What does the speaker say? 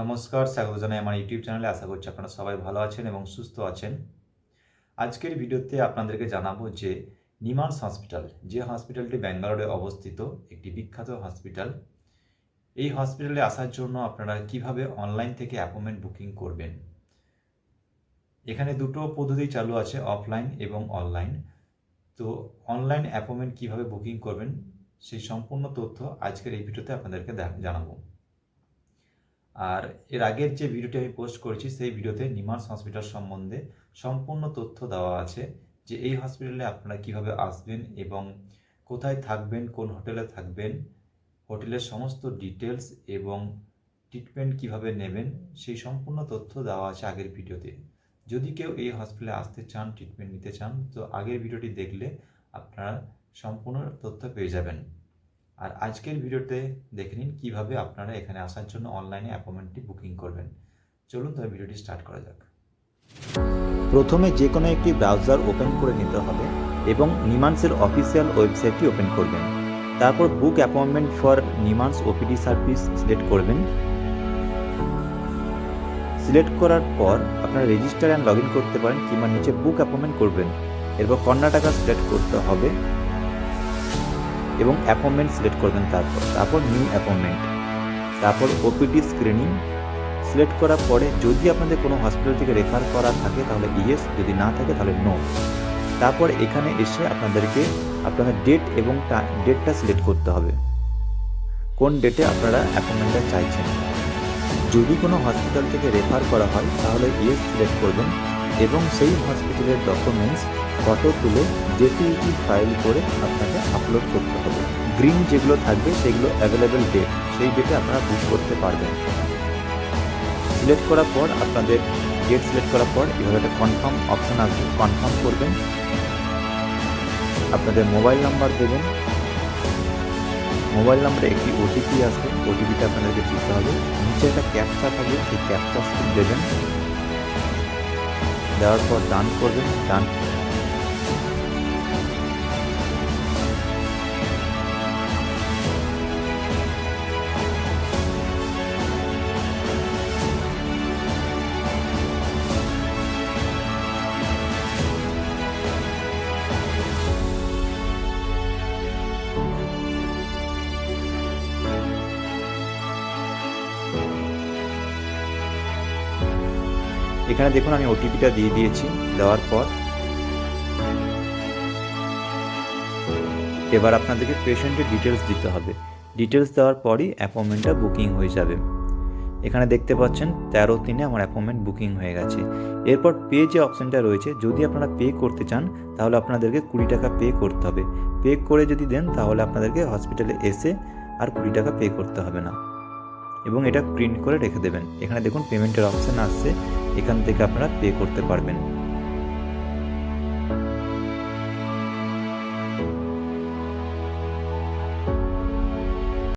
নমস্কার, স্বাগত জানাই আমার ইউটিউব চ্যানেলে। আশা করছি আপনারা সবাই ভালো আছেন এবং সুস্থ আছেন। আজকের ভিডিওতে আপনাদেরকে জানাব যে নিমান্স হসপিটাল, যে হসপিটালটি ব্যাঙ্গালোরে অবস্থিত, একটি বিখ্যাত হসপিটাল। এই হসপিটালে আসার জন্য আপনারা কীভাবে অনলাইন থেকে অ্যাপয়েন্টমেন্ট বুকিং করবেন? এখানে দুটো পদ্ধতি চালু আছে, অফলাইন এবং অনলাইন। তো অনলাইন অ্যাপয়েন্টমেন্ট কীভাবে বুকিং করবেন, সেই সম্পূর্ণ তথ্য আজকের এই ভিডিওতে আপনাদেরকে জানাব। আর এর আগের যে ভিডিওটি আমি পোস্ট করেছি, সেই ভিডিওতে নিমান্স হসপিটাল সম্বন্ধে সম্পূর্ণ তথ্য দেওয়া আছে যে এই হসপিটালে আপনারা কীভাবে আসবেন এবং কোথায় থাকবেন, কোন হোটেলে থাকবেন হোটেলের সমস্ত ডিটেলস এবং ট্রিটমেন্ট কীভাবে নেবেন, সেই সম্পূর্ণ তথ্য দেওয়া আছে আগের ভিডিওতে যদি কেউ এই হসপিটালে আসতে চান ট্রিটমেন্ট নিতে চান, তো আগের ভিডিওটি দেখলে আপনারা সম্পূর্ণ তথ্য পেয়ে যাবেন। আর আজকের ভিডিওতে দেখে নিন কীভাবে আপনারা এখানে আসার জন্য অনলাইনে অ্যাপয়েন্টমেন্টটি বুকিং করবেন। চলুন তবে ভিডিওটি স্টার্ট করা যাক। প্রথমে যে কোনো একটি ব্রাউজার ওপেন করে নিতে হবে এবং নিমান্সের অফিসিয়াল ওয়েবসাইটটি ওপেন করবেন। তারপর book appointment for NIMHANS OPD service select করবেন। সিলেক্ট করার পর আপনারা রেজিস্টার অ্যান্ড লগ করতে পারেন কিংবা নিচে বুক অ্যাপয়েন্টমেন্ট করবেন। এরপর কর্ণাটকা সিলেক্ট করতে হবে। এবং অ্যাপয়েন্টমেন্ট সিলেক্ট করবেন তারপর। তারপর নিউ অ্যাপয়েন্টমেন্ট তারপর ওপিডি স্ক্রিনিং সিলেক্ট করার পরে যদি আপনাদের কোনো হসপিটাল থেকে রেফার করা থাকে, তাহলে ইয়েস যদি না থাকে, তাহলে নো তারপর এখানে এসে আপনাদেরকে আপনাদের ডেট এবং ডেটটা সিলেক্ট করতে হবে। কোন ডেটে আপনারা অ্যাপয়েন্টমেন্টটা চাইছেন? যদি কোনো হসপিটাল থেকে রেফার করা হয়, তাহলে ইয়েস সিলেক্ট করবেন। এবং সেই হসপিটালের ডকুমেন্টস ফটো তুলে জেপিইটি ফাইল করে আপনাকে আপলোড করতে হবে। গ্রিন যেগুলো থাকবে সেগুলো অ্যাভেলেবেল ডেট সেই ডেটে আপনারা বুক করতে পারবেন। সিলেক্ট করার পর আপনাদের ডেট সিলেক্ট করার পর এভাবে একটা কনফার্ম অপশন আসবে। কনফার্ম করবেন। আপনাদের মোবাইল নাম্বার দেবেন। মোবাইল নাম্বারে একটি ওটিপি আসবে। ওটিপিটা আপনাদেরকে দিতে হবে। নিচে একটা ক্যাপচা থাকবে। সেই ক্যাপচা দেবেন। দেওয়ার পর ডান করবেন ডান এখানে দেখুন, আমি ওটিপিটা দিয়ে দিয়েছি, দেওয়ার পর। এবার আপনাদেরকে পেশেন্টের ডিটেলস দিতে হবে। ডিটেলস দেওয়ার পরই অ্যাপয়েন্টমেন্টটা বুকিং হয়ে যাবে। এখানে দেখতে পাচ্ছেন, তেরো তিনে আমার অ্যাপয়েন্টমেন্ট বুকিং হয়ে গেছে। এরপর পে যে অপশানটা রয়েছে, যদি আপনারা পে করতে চান, তাহলে আপনাদেরকে কুড়ি টাকা পে করতে হবে। পে করে যদি দেন, তাহলে আপনাদেরকে হসপিটালে এসে আর কুড়ি টাকা পে করতে হবে না। এবং এটা প্রিন্ট করে রেখে দেবেন। এখানে দেখুন পেমেন্টের অপশান আসছে। এখান থেকে আপনারা পে করতে পারবেন।